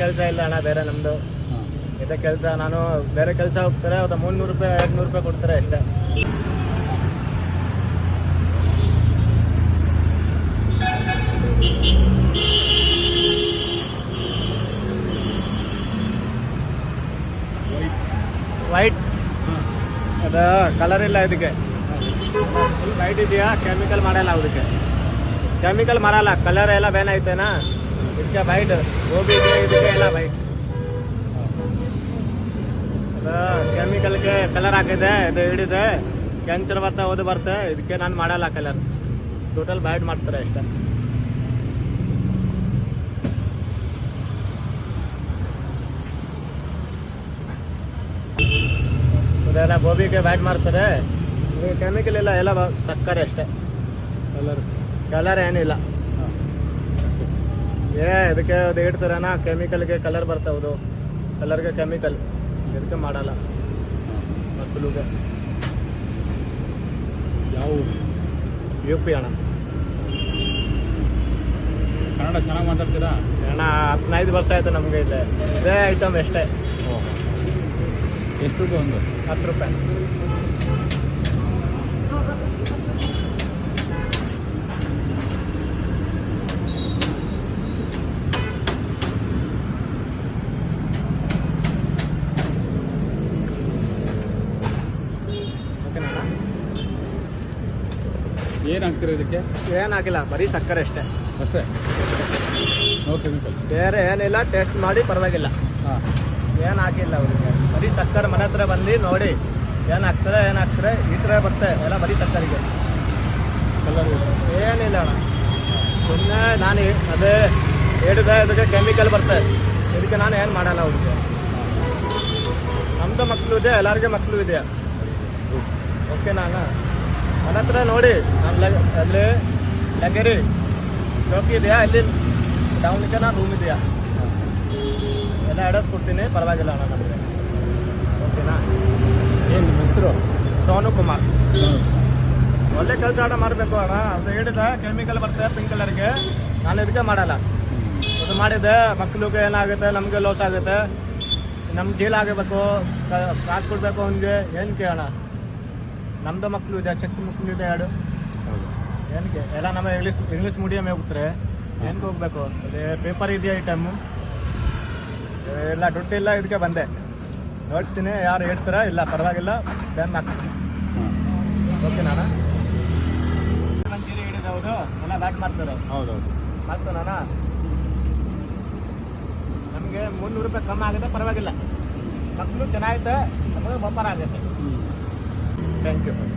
ಕೆಲಸ ಇಲ್ಲ ಅಣ್ಣ ಬೇರೆ ನಮ್ದು. ಇದೇ ಕೆಲಸ ನಾನು ಬೇರೆ ಕೆಲಸ ಹೋಗ್ತಾರೆ ಅವ್ರ ಮುನ್ನೂರು ರೂಪಾಯಿ ಎರಡು ನೂರು ರೂಪಾಯಿ ಕೊಡ್ತಾರೆ ಅಷ್ಟೇ. ವೈಟ್ ಅದು ಕಲರ್ ಇಲ್ಲ ಇದಕ್ಕೆ. ವೈಟ್ ಇದೆಯಾ? ಕೆಮಿಕಲ್ ಮಾಡಲ್ಲ ಅದಕ್ಕೆ ಕೆಮಿಕಲ್ ಮಾಡಲ್ಲ ಕಲರ್ ಎಲ್ಲ ಬೇನ್ ಇದಕ್ಕೆ ಬೈಟ್ ಗೋಬಿ ಇದೆ ಇದಕ್ಕೆ ಎಲ್ಲ ಅದು ಕೆಮಿಕಲ್ಗೆ ಕಲರ್ ಹಾಕಿದೆ ಇದು ಹಿಡಿದೆ. ಕ್ಯಾನ್ಸರ್ ಬರ್ತಾ, ಓದು ಬರ್ತೆ, ಇದಕ್ಕೆ ನಾನು ಮಾಡಲ್ಲ ಕಲರ್ ಟೋಟಲ್ ಬೈಟ್ ಮಾಡ್ತಾರೆ ಅಷ್ಟೇ. ಅದೆಲ್ಲ ಗೋಬಿಗೆ ಬ್ಯಾಟ್ ಮಾಡ್ತಾರೆ. ಕೆಮಿಕಲ್ ಇಲ್ಲ ಎಲ್ಲ ಸಕ್ಕರೆ ಅಷ್ಟೇ. ಕಲರ್ ಕಲರ್ ಏನಿಲ್ಲ. ಏ ಇದಕ್ಕೆ ಅದು ಇಡ್ತಾರನ ಕೆಮಿಕಲ್ಗೆ ಕಲರ್ ಬರ್ತಾವದು ಕಲರ್ಗೆ ಕೆಮಿಕಲ್ ಇದಕ್ಕೆ ಮಾಡಲ್ಲ. ಮಕ್ಕಳಿಗೆ ಯಾವ? ಯು ಪಿ ಅಣ್ಣ. ಕನ್ನಡ ಚೆನ್ನಾಗಿ ಮಾತಾಡ್ತೀರಾ? ಅಣ್ಣ ಹದಿನೈದು ವರ್ಷ ಆಯಿತು ನಮಗೆ ಇಲ್ಲೇ. ಇದೇ ಐಟಮ್ ಎಷ್ಟೇ ಎಷ್ಟು ಒಂದು? ಹತ್ತು ರೂಪಾಯಿ ಓಕೆನಾ ಅಣ್ಣ? ಏನು ಹಾಕ್ತೀರಾ ಇದಕ್ಕೆ? ಏನಾಗಿಲ್ಲ ಬರೀ ಸಕ್ಕರೆ ಅಷ್ಟೇ. ಅಷ್ಟೇ? ನೋ ಕೆಮಿಕಲ್ ಬೇರೆ ಏನಿಲ್ಲ ಟೇಸ್ಟ್ ಮಾಡಿ ಪರವಾಗಿಲ್ಲ. ಹಾಂ. ಏನು ಹಾಕಿಲ್ಲ ಅವ್ರಿಗೆ. ಬರೀ ಸಕ್ಕರೆ ಮನೆ ಹತ್ರ ಬಂದು ನೋಡಿ ಏನು ಹಾಕ್ತಾರೆ ಏನು ಹಾಕ್ತಾರೆ ಈ ಥರ ಬರ್ತದೆ ಎಲ್ಲ ಬರೀ ಸಕ್ಕರೆಗೆ. ಕಲರ್ ಏನಿಲ್ಲ ಅಣ್ಣ. ಸುಮ್ಮನೆ ನಾನು ಅದೇ ಹೇಳಿದೆ ಇದಕ್ಕೆ ಕೆಮಿಕಲ್ ಬರ್ತದೆ ಇದಕ್ಕೆ ನಾನು ಏನು ಮಾಡಲ್ಲ ಅವ್ರಿಗೆ. ನಮ್ಮದು ಮಕ್ಕಳು ಇದೆ ಎಲ್ಲರಿಗೂ ಮಕ್ಕಳು ಇದೆಯಾ ಓಕೆ ನಾನು? ನನ್ನ ಹತ್ರ ನೋಡಿ ನಾನು ಅಲ್ಲಿ ಲಗೇರಿ, ಚೌಕಿ ಇದೆಯಾ? ಅಲ್ಲಿ ಡೌನ್ಗೆ ನಾನು ರೂಮ್ ಇದೆಯಾ? ಎಲ್ಲ ಅಡ್ರೆಸ್ ಕೊಡ್ತೀನಿ, ಪರವಾಗಿಲ್ಲ ಅಣ್ಣ ನಮಗೆ. ಓಕೆನಾ ಏನು ಹೆಸರು? ಸೋನು ಕುಮಾರ್. ಒಳ್ಳೆ ಕೆಲಸ ಆಟ ಮಾಡಬೇಕು ಅಣ್ಣ. ಅದು ಹೇಳಿದ ಕೆಮಿಕಲ್ ಬರ್ತದೆ ಪಿಂಕ್ ಕಲರ್ಗೆ ನಾನು ಇದಕ್ಕೆ ಮಾಡಲ್ಲ. ಅದು ಮಾಡಿದೆ ಮಕ್ಕಳಿಗೆ ಏನಾಗುತ್ತೆ, ನಮಗೆ ಲಾಸ್ ಆಗುತ್ತೆ. ನಮ್ಗೆ ಜೀಲ್ ಆಗಬೇಕು ಕಾಸು ಕೊಡಬೇಕು ಅವನಿಗೆ. ಏನು ಕೇಳೋಣ? ನಮ್ಮದು ಮಕ್ಕಳು ಇದೆ ಚಿಕ್ಕ ಮಕ್ಕಳು ಇದೆ ಎರಡು. ಏನಕ್ಕೆ? ಎಲ್ಲ ನಮ್ಮ ಇಂಗ್ಲೀಷ್ ಇಂಗ್ಲೀಷ್ ಮೀಡಿಯಮ್ ಹೋಗ್ತಾರೆ ಏನಕ್ಕೆ ಹೋಗ್ಬೇಕು? ಅದೇ ಪೇಪರ್ ಇದೆಯಾ ಈ ಎಲ್ಲ ಎಲ್ಲ ದುಡ್ಡಿಲ್ಲ ಇದಕ್ಕೆ ಬಂದೆ. ನೋಡ್ತೀನಿ ಯಾರು ಹೇಳ್ತಾರ? ಇಲ್ಲ ಪರವಾಗಿಲ್ಲ ಬೆನ್ ಹಾಕ್ತೀನಿ. ಓಕೆ ನಾನು? ಮಂಚೂರಿ ಹೌದು ಎಲ್ಲ ಬ್ಯಾಟ್ ಮಾಡ್ತಾರೆ. ಹೌದು ಹೌದು ಮಾಡ್ತಾನ ನಮಗೆ ಮುನ್ನೂರು ರೂಪಾಯಿ ಕಮ್ಮಿ ಆಗುತ್ತೆ ಪರವಾಗಿಲ್ಲ. ಮಕ್ಕಳು ಚೆನ್ನಾಗೈತೆ ನಮಗೆ ವ್ಯಾಪಾರ ಆಗುತ್ತೆ. Thank you